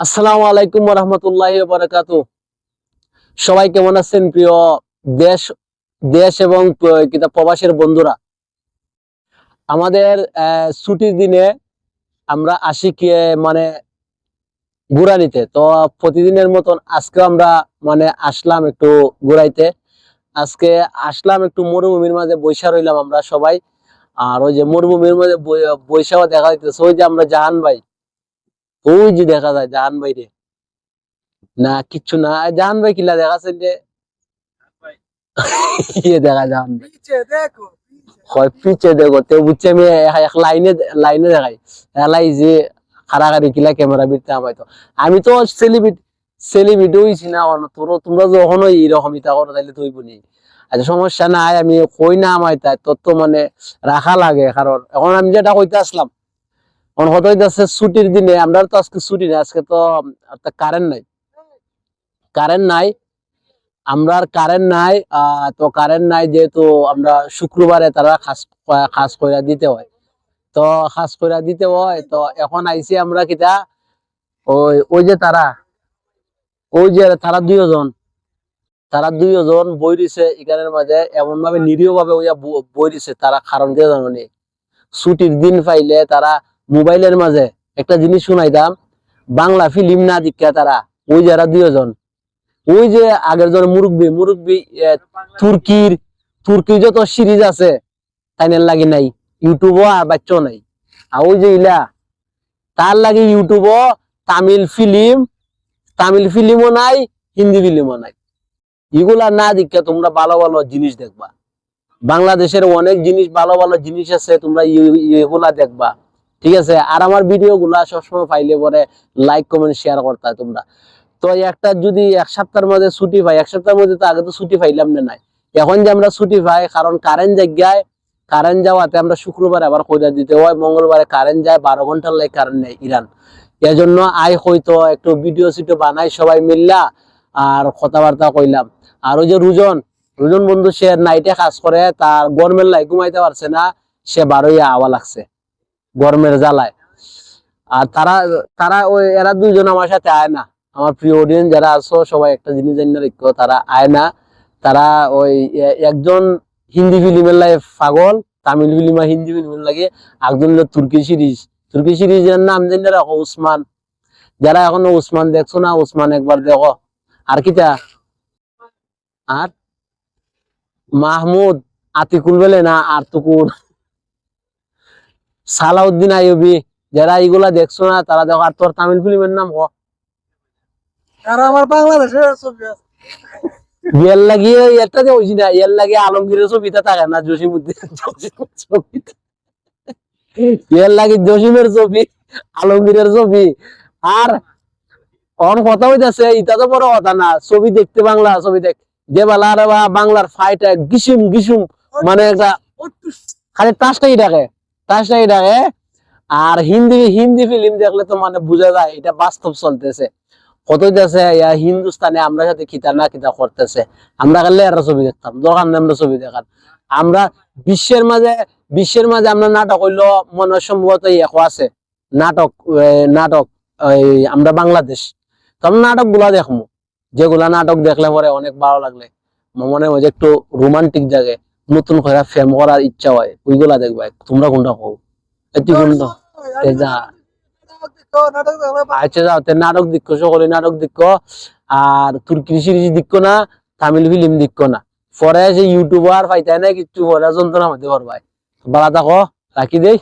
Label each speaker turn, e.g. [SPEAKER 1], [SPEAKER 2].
[SPEAKER 1] আসসালামু আলাইকুম রহমতুল্লাহ বারাকাত সবাই কেমন আছেন? প্রিয় দেশ দেশ এবং প্রবাসের বন্ধুরা, আমাদের ছুটির দিনে আমরা আসি কি মানে ঘুরা নিতে তো প্রতিদিনের মতন আজকে আমরা মানে আসলাম একটু ঘুরাইতে। আজকে আসলাম একটু মরুভূমির মাঝে বৈশা রইলাম আমরা সবাই। আর ওই যে মরুভূমির মাঝে বৈশাও দেখা যাইতেছে। ওই যে আমরা জাহান ভাই দেখা যায় জাহান ভাই রে না কিচ্ছু না জাহান ভাই কিলা দেখাছেন যে? ইয়ে দেখা জাহান ভাই। আমি কিলা তো তোমরা যখন এইরকম ইতা করো আচ্ছা সমস্যা নাই আমি কই না আমায় তাই তো মানে রাখা লাগে কারণ এখন আমি যেটা কইতে আসলাম এখন কত হইতেছে ছুটির দিনে, আমরা তো আজকে ছুটি নেই, আজকে তো কারেন্ট নাই। কারেন্ট নাই, আমরা কারেন্ট নাই তো কারেন্ট নাই যেহেতু আমরা শুক্রবারে তারা খাস খাস কইরা দিতে হয়। তো খাস কইরা দিতে হয়, তো এখন আইছি আমরা কিতা, ওই ওই যে তারা, ওই যে তারা দুইজন তারা দুইজন বই দিছে এখানের মাঝে এমন ভাবে নিরীহ ভাবে ওইয়া বই দিছে তারা, কারণ কে জানো ছুটির দিন পাইলে তারা মোবাইলের মাঝে একটা জিনিস শুনাইতাম, বাংলা ফিল্ম না দীক্ষা তারা, ওই যারা দুইজন। ওই যে আগের জন মুরব্বী মুরব্বী তুর্কির তুর্কির যত সিরিজ আছে, তাইনের লাগি নাই, ইউটিউবও আর বাচ্চাও নাই। আর ওই যে ইলা, তার লাগে ইউটিউবও, তামিল ফিল্ম, তামিল ফিল্মও নাই, হিন্দি ফিল্মও নাই। এগুলা না দেখে তোমরা ভালো ভালো জিনিস দেখবা। বাংলাদেশের অনেক জিনিস, ভালো ভালো জিনিস আছে, তোমরা এগুলা দেখবা। ঠিক আছে? আর আমার ভিডিও গুলা সবসময় পাইলে পরে লাইক কমেন্ট শেয়ার করতা তোমরা। তো একটা যদি এক সপ্তাহের মধ্যে ছুটি পাই, এক সপ্তাহের মধ্যে তো আগে তো ছুটি পাইলাম না নাই। এখন যে আমরা ছুটি পাই, কারণ কারেন্ট জায়গায় কারেন্ট যাওয়াতে আমরা শুক্রবার আবার কইরা দিতে হয়, মঙ্গলবারে কারেন্ট যায়, বারো ঘণ্টার লাই কারেন্ট নেই ইরান। এজন্য আই হয়তো একটু ভিডিও সিডিও বানাই সবাই মিললা, আর কথাবার্তা কইলাম। আর ওই যে রুজন রুজন বন্ধু সে নাইটে কাজ করে, তার গরমের লাই ঘুমাইতে পারছে না, সে বারোই আওয়া লাগছে। গরমের জ্বালায়। আর তারা তারা ওই, এরা দুইজন আমার সাথে আয় না। আমার প্রিয় অডিয়েন্স যারা আছো, সবাই একটা জিনিস জানি রেখো, তারা আয় না। তারা ওই একজন হিন্দি ফিল্মের লাগে পাগল, তামিল ফিল্ম আর হিন্দি ফিল্মের লাগে। একজন তুর্কি সিরিজ। তুর্কি সিরিজের নাম জানি রাখো উসমান যারা এখনও উসমান দেখছ না উসমান একবার দেখো। আর কিটা? আর? মাহমুদ, আতিকুল বলে না আর্তুকুর সালাউদ্দিন আইয়ুবি যারা এগুলা দেখছ না তারা দেখো আর তোর তামিল ফিল্মের নাম ক?
[SPEAKER 2] আর আমার বাংলাদেশের ছবি আছে।
[SPEAKER 1] ইয়ার লাগিয়ে একটা হইছি না ইয়ার লাগে আলমগীরের ছবিটা থাকে না জসিমুদ্দিন জসিমের ছবিটা ইয়ার লাগে জসিমের ছবি আলমগীরের ছবি। আর অন কথা হইতাছে ইটা তো বড় কথা না ছবি দেখতে বাংলা ছবি দেখ। যে বেলা আর বাংলার ফাইট গিসুম গিসুম মানে একটা খালি টাসটাই ডাকে টাসটাই ডাকে আর হিন্দি হিন্দি ফিল্ম দেখলে তো মানে বোঝা যায়, এটা বাস্তব চলতেছে। কত ইয়া হিন্দুস্তানে আমরা সাথে কিতা না কিতা করতেছে। আমরা খালি এরা ছবি দেখতাম, দোকান আমরা ছবি দেখার। আমরা বিশ্বের মাঝে বিশ্বের মাঝে আমরা নাটক হইল, মনে সম্ভবত একো আছে। নাটক নাটক আমরা বাংলাদেশ। তো আমরা নাটকগুলা দেখব যেগুলা নাটক দেখলে পরে অনেক ভালো লাগলে। মনে হয় একটু রোমান্টিক জায়গায় নতুন করে ফেম করার ইচ্ছা হয়, ওইগুলা দেখবা, তোমরা কোনটা কো
[SPEAKER 2] দেখো
[SPEAKER 1] আচ্ছা নাটক দিক্ষ, সকলে নাটক দিক্ষ, আর তুর্কি সিরিজ দিক্ষ না, তামিল ফিল্ম দিক্ষ না। পরে সে ইউটিউবার পাইতাই না কিছু পরে, যন্ত্রণা হতে পারবাই। বালা থাকো, রাখি দেই।